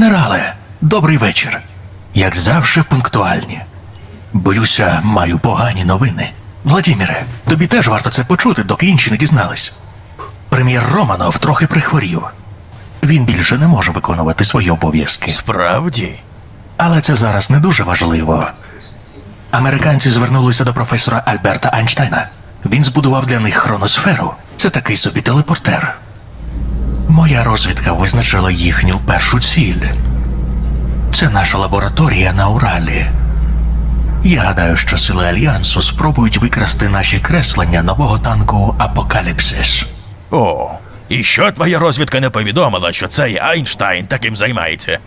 Генерале, добрий вечір. Як завжди, пунктуальні. Боюся, маю погані новини. Владіміре, тобі теж варто це почути, доки інші не дізнались. Прем'єр Романов трохи прихворів. Він більше не може виконувати свої обов'язки. Справді? Але це зараз не дуже важливо. Американці звернулися до професора Альберта Айнштейна. Він збудував для них хроносферу. Це такий собі телепортер. Моя розвідка визначила їхню першу ціль. Це наша лабораторія на Уралі. Я гадаю, що сили Альянсу спробують викрасти наші креслення нового танку Апокаліпсис. О, і що твоя розвідка не повідомила, що цей Айнштайн таким займається?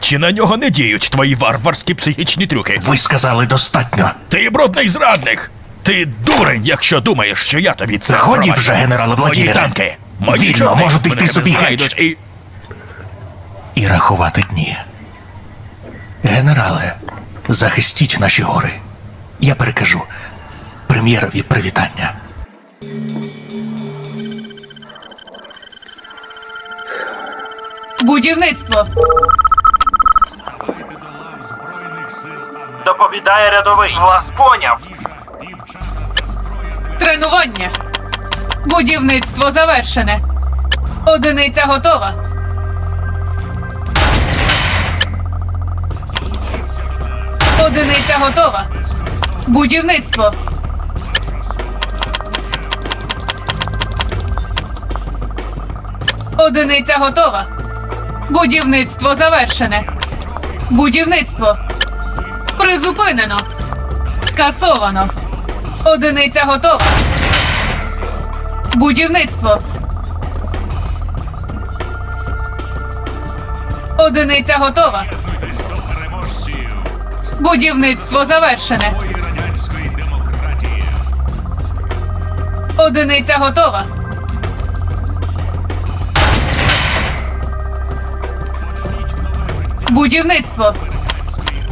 Чи на нього не діють твої варварські психічні трюки? Ви сказали достатньо. Ти брудний зрадник! Ти дурень, якщо думаєш, що я тобі це пробачу. вже, генерале Мої Владіміре. танки, мої Вільно, можете йти собі геть. і... і рахувати дні. Генерале, захистіть наші гори. Я перекажу прем'єрові привітання. Будівництво. Доповідає рядовий. Вас поняв. Тренування. Будівництво завершене. Одиниця готова. Одиниця готова. Будівництво. Одиниця готова. Будівництво завершене. Будівництво. Призупинено. Скасовано. Одиниця готова. Будівництво. Одиниця готова. Будівництво завершене. Одиниця готова. Будівництво.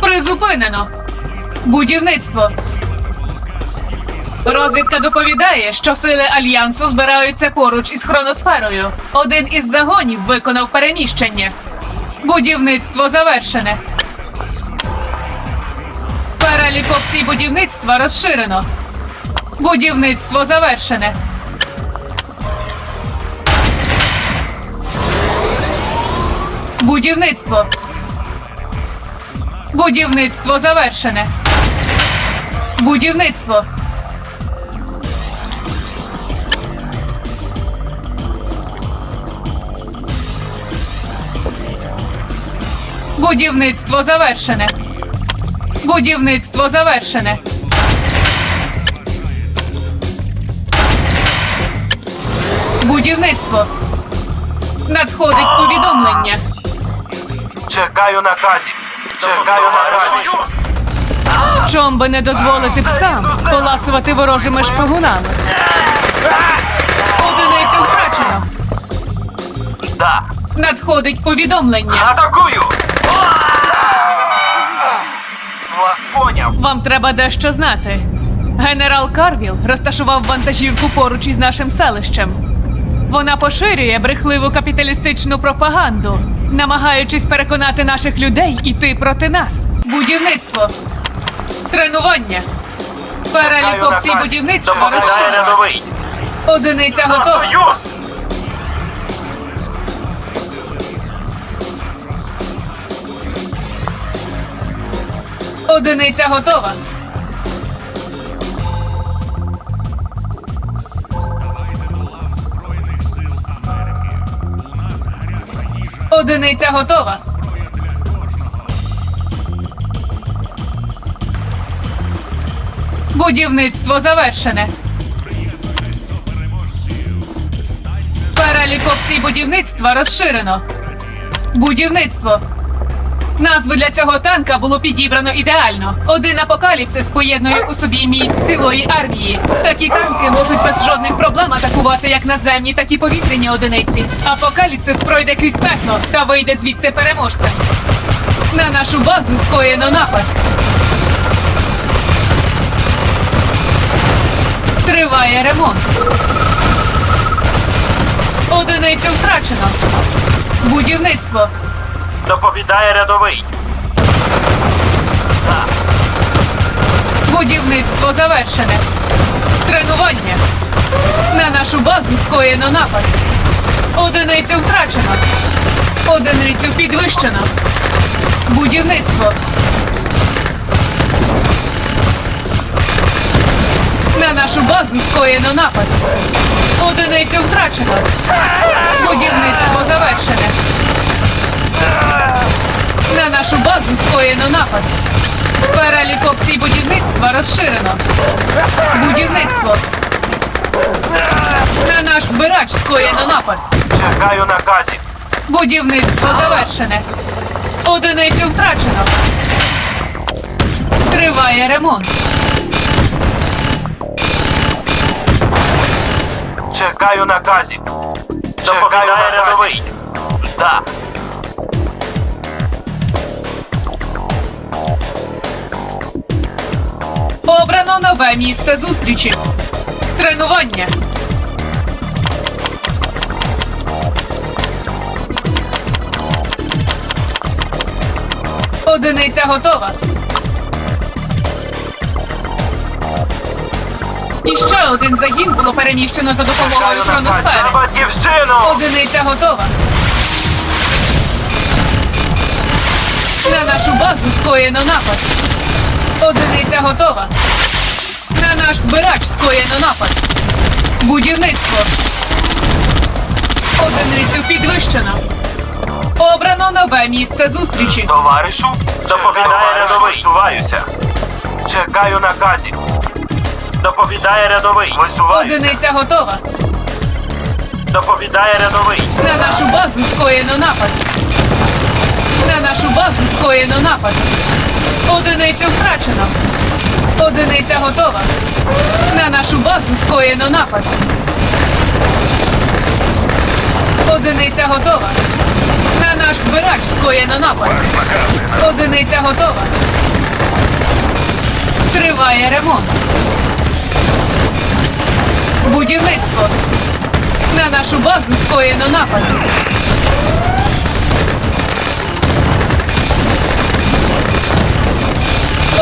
Призупинено. Будівництво. Розвідка доповідає, що сили альянсу збираються поруч із хроносферою. Один із загонів виконав переміщення. Будівництво завершене. Перелік опцій будівництва розширено. Будівництво завершене. Будівництво. Будівництво завершене. Будівництво. Будівництво завершене. Будівництво завершене. Будівництво. Надходить повідомлення. Чекаю наказів. Чекаю наказів. Чом би не дозволити псам поласувати ворожими шпигунами. Одиницю втрачено. Да. Надходить повідомлення. Атакую. Вам треба дещо знати. Генерал Карвіл розташував вантажівку поруч із нашим селищем. Вона поширює брехливу капіталістичну пропаганду, намагаючись переконати наших людей іти проти нас. Будівництво. Тренування. Перелік опцій будівництва розширено. Одиниця готова. Одиниця готова. Одиниця готова. Будівництво завершене. Перелік опцій будівництва розширено. Будівництво. Назву для цього танка було підібрано ідеально. Один апокаліпсис поєднує у собі міць цілої армії. Такі танки можуть без жодних проблем атакувати як наземні, так і повітряні одиниці. Апокаліпсис пройде крізь пекло та вийде звідти переможцем. На нашу базу скоєно напад. Триває ремонт. Одиницю втрачено. Будівництво. Доповідає рядовий. Будівництво завершене. Тренування. На нашу базу скоєно напад. Одиницю втрачено. Одиницю підвищено. Будівництво. На нашу базу скоєно напад. Одиницю втрачено. Будівництво завершене. На нашу базу скоєно напад. Перелік опцій будівництва розширено. Будівництво. На наш збирач скоєно напад. Чекаю наказів. Будівництво завершене. Одиницю втрачено. Триває ремонт. Чекаю наказів. Доповідає рядовий. Да. Обрано нове місце зустрічі. Тренування. Одиниця готова. І ще один загін було переміщено за допомогою хроносфери. Батьківщину! Одиниця готова. На нашу базу скоєно напад. Одиниця готова. На наш збирач скоєно напад. Будівництво. Одиницю підвищено. Обрано нове місце зустрічі. Товаришу, доповідає рядовий. Висуваюся. Чекаю наказів. Доповідає рядовий. Висуваюся. Одиниця готова. Доповідає рядовий. На нашу базу скоєно напад. На нашу базу скоєно напад. Одиницю втрачено. Одиниця готова. На нашу базу скоєно напад. Одиниця готова. На наш збирач скоєно напад. Одиниця готова. Триває ремонт. Будівництво. На нашу базу скоєно напад.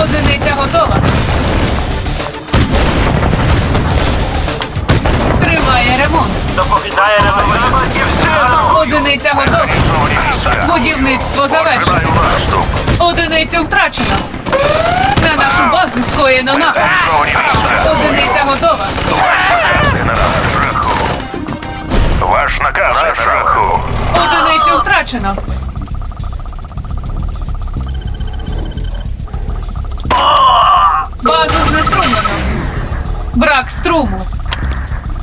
Одиниця готова. Триває ремонт. Доповідає батьківщину! Одиниця готова. Будівництво завершено. Одиницю втрачено. На нашу базу скоєно напад. Одиниця готова. Ваш наказ. Одиницю втрачено. Базу знеструмлено. Брак струму.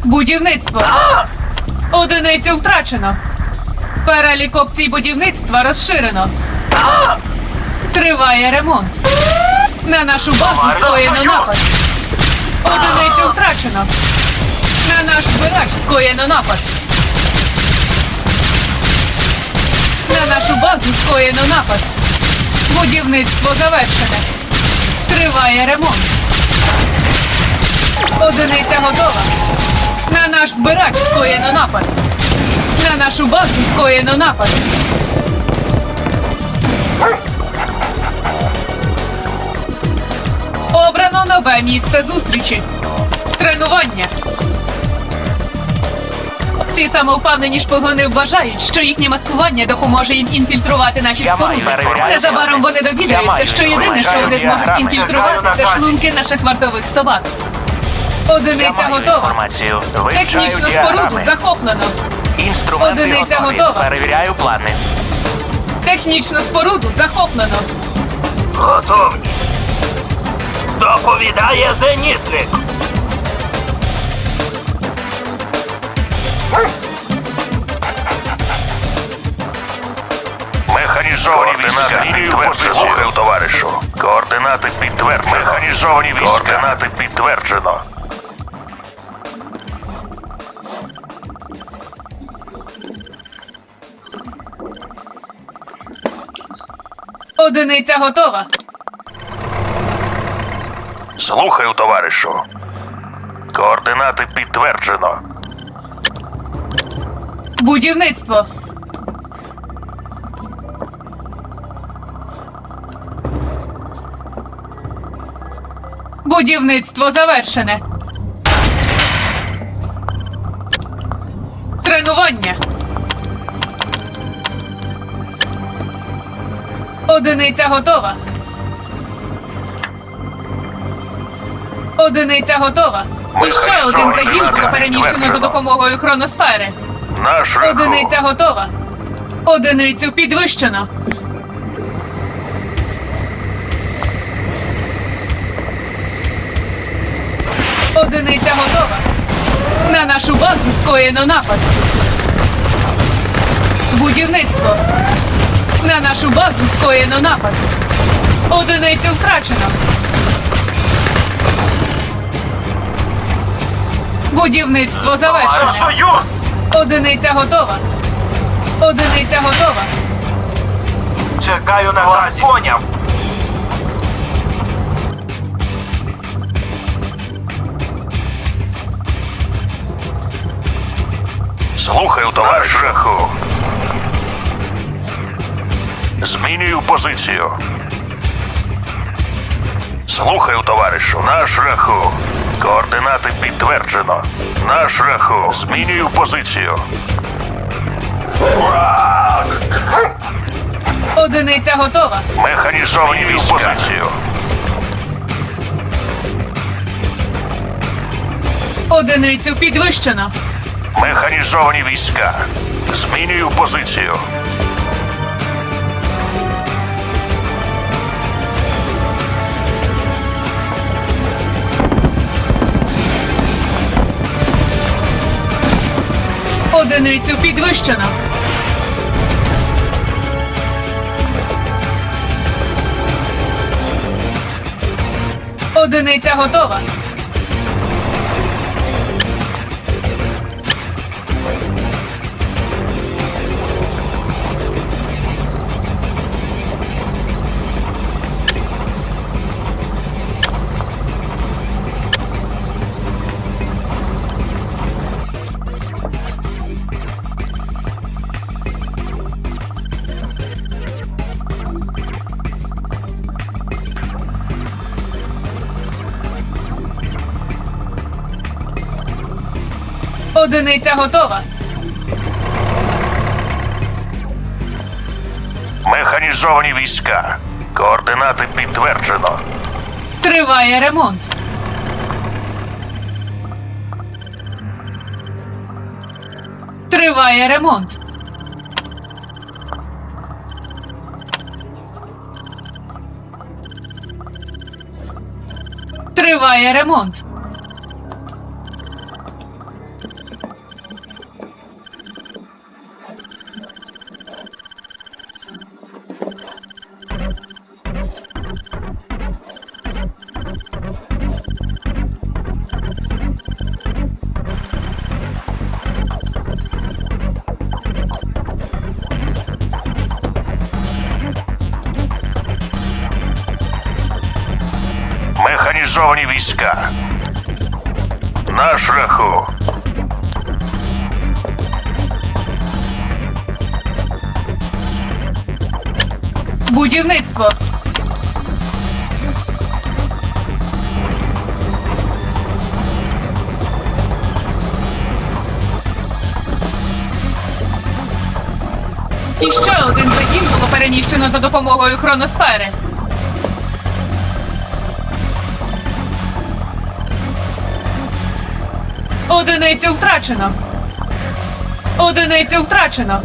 Будівництво. Одиницю втрачено. Перелік опцій будівництва розширено. Триває ремонт. На нашу базу скоєно напад. Одиницю втрачено. На наш збирач скоєно напад. На нашу базу скоєно напад. Будівництво завершене. Триває ремонт. Одиниця готова. На наш збирач скоєно напад. На нашу базу скоєно напад. Обрано нове місце зустрічі. Тренування. Ці самовпевнені шпигуни вважають, що їхнє маскування допоможе їм інфільтрувати наші споруди. Незабаром вони довідаються, що єдине, що вони зможуть інфільтрувати, це шлунки наших вартових собак. Одиниця готова. Технічну споруду захоплено. Інструменти Одиниця готова. Перевіряю плани. Технічну споруду захоплено. Готовність. Доповідає зенітник. Механізовані війська. Підтверджено. Слухаю, товаришу. Координати підтверджено. Механізовані війська. Координати підтверджено. Одиниця готова. Слухаю, товаришу. Координати підтверджено. Будівництво. Будівництво завершене. Тренування. Одиниця готова. Одиниця готова. І ще один загін було переміщено за допомогою хроносфери. На шляху. Одиниця готова. Одиницю підвищено. Одиниця готова. На нашу базу скоєно напад. Будівництво. На нашу базу скоєно напад. Одиницю втрачено. Будівництво завершено. Союз! Одиниця готова. Одиниця готова. Чекаю на вас. Поняв. Слухаю, товариш. На. Змінюю позицію. Слухаю, товаришу. На шляху. Координати підтверджено. На шляху. Змінюю позицію. Одиниця готова. Механізовані війська. позицію. Одиницю підвищено. Механізовані війська. Змінюю позицію. Одиницю підвищено. Одиниця готова. Одиниця готова. Механізовані війська. Координати підтверджено. Триває ремонт. Триває ремонт. Триває ремонт. Механізовані війська. На шляху. Будівництво. І ще один загін було переміщено за допомогою хроносфери. Одиницю втрачено. Одиницю втрачено.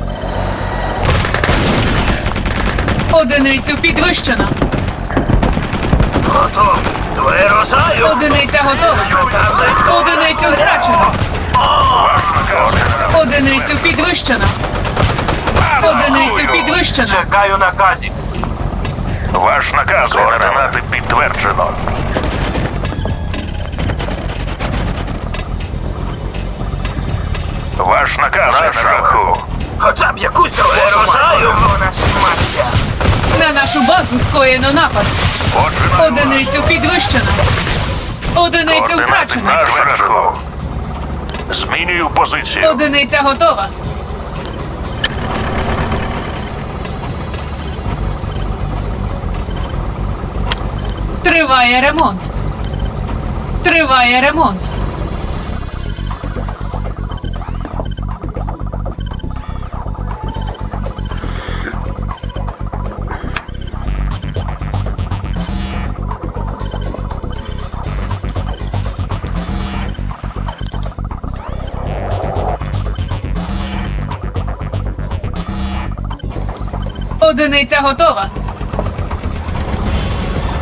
Одиницю підвищено. Готовність. Вирушаю. Одиниця готова. Одиницю втрачено. Одиницю підвищено. Одиницю підвищено. Чекаю наказів. Ваш наказ. Координати підтверджено. Ваш наказ. На шляху. Хоча б якусь Вирушаю. На нашу базу скоєно напад. Одиницю підвищено. Одиницю втрачено. на. Змінюю позицію. Одиниця готова. Триває ремонт. Триває ремонт. Одиниця готова.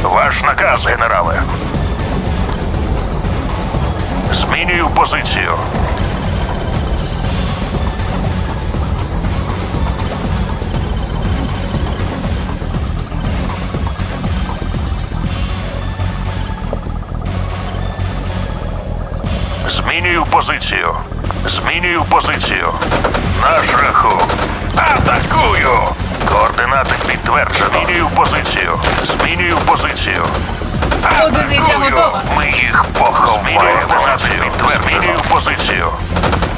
Ваш наказ, генерале. Змінюю позицію. Змінюю позицію. Змінюю позицію. На шляху. Атакую! Координати підтверджено. Змінюю позицію. Змінюю позицію. Одиниця готова. Ми їх поховаємо. Позицію. Змінюю позицію.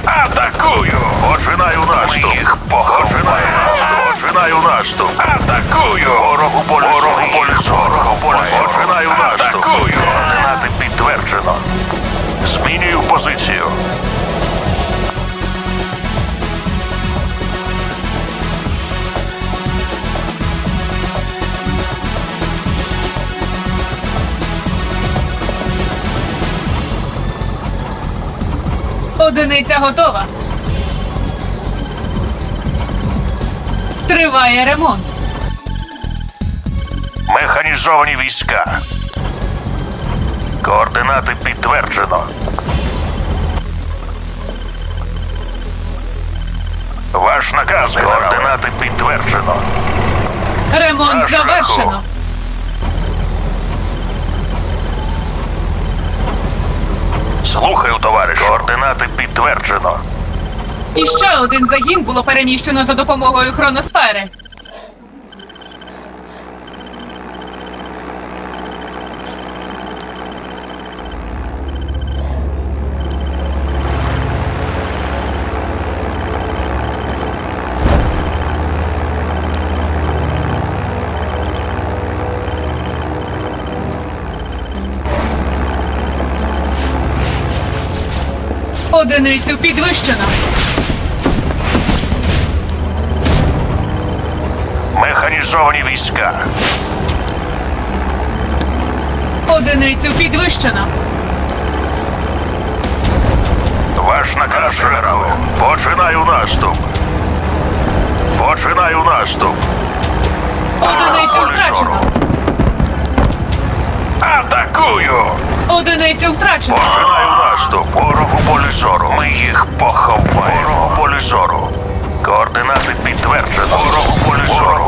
Атакую! Починаю наступ. Ми їх поховаємо. Починаю наступ. Атакую! Ворогу полі Ворогу полі Ворогу полі Починаю наступ. Атакую! Координати підтверджено. Змінюю позицію. Одиниця готова. Триває ремонт. Механізовані війська. Координати підтверджено. Ваш наказ, координати підтверджено. Ремонт завершено. Слухаю, товариш. Координати підтверджено. І ще один загін було переміщено за допомогою хроносфери. Одиницю підвищено. Механізовані війська. Одиницю підвищено. Ваш наказ, генерале. Починаю наступ. Починаю наступ. Одиницю втрачено. Атакую! Одиницю втрачено. Починаю наступ. Ворогу полі зору. Ми їх поховаємо. Ворогу полі зору. Координати підтверджено. Ворогу полі зору.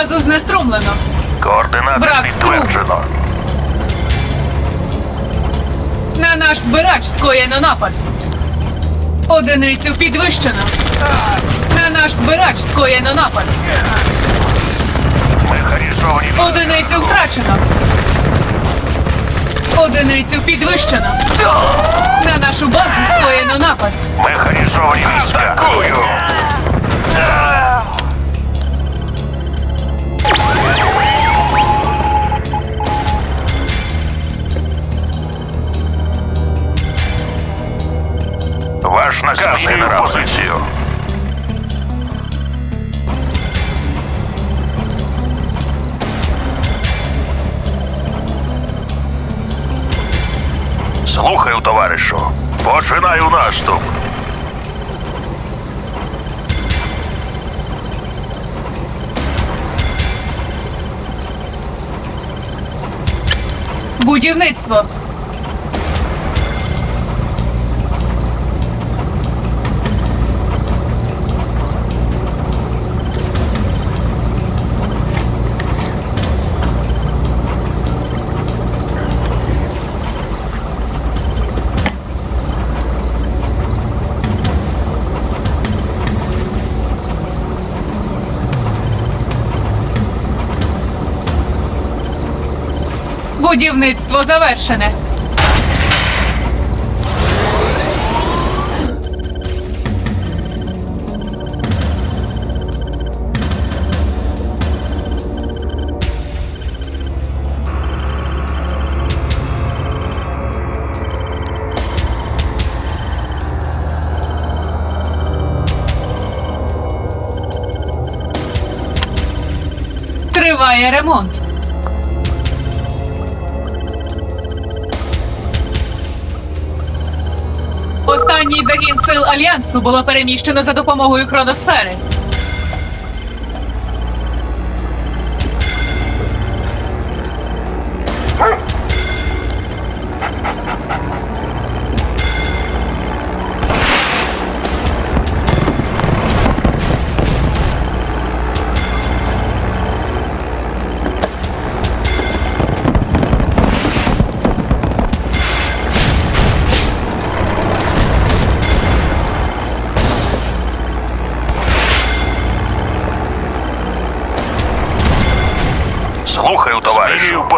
Базу знеструмлено. Координати Брак струм. На наш збирач скоєно напад. Одиницю підвищено. На наш збирач скоєно напад. Одиницю втрачено. Одиницю підвищено. На нашу базу скоєно напад. Механізовані війська. Атакую. Ваш наказ, генерал. позицію. Слухаю, товаришу. Починаю наступ. Будівництво. Будівництво завершене. Триває ремонт. Останній загін сил Альянсу було переміщено за допомогою хроносфери.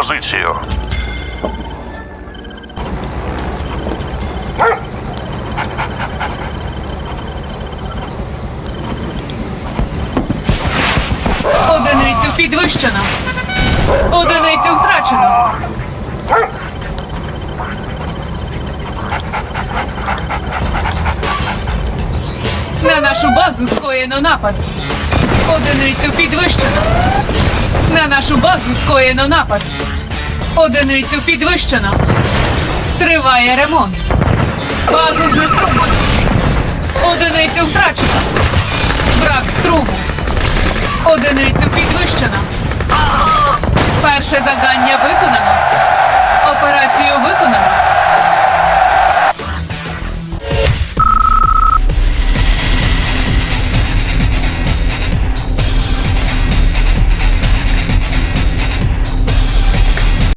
Позицію. Одиницю підвищено. Одиницю втрачено. На нашу базу скоєно напад. Одиницю підвищено. На нашу базу скоєно напад. Одиницю підвищено. Триває ремонт. Базу знеструмлено. Одиницю втрачено. Брак струму. Одиницю підвищено. Перше завдання виконано.